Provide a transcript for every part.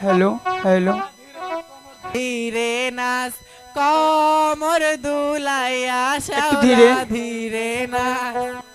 Hello hello ধীরে নাচ কমর দুলাইয়া ধীরে। ধীরে নাচ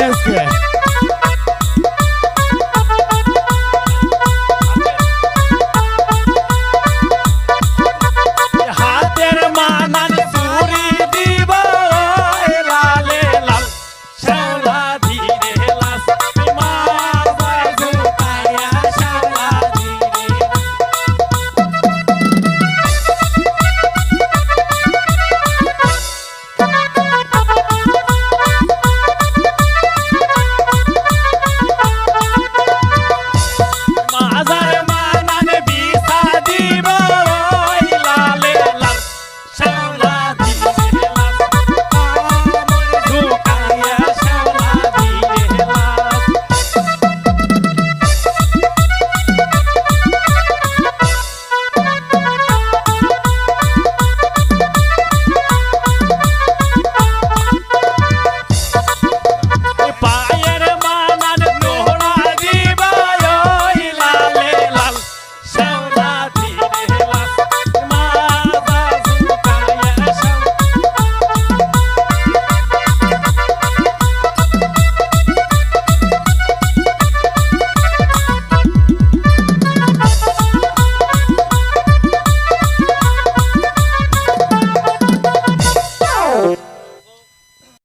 Science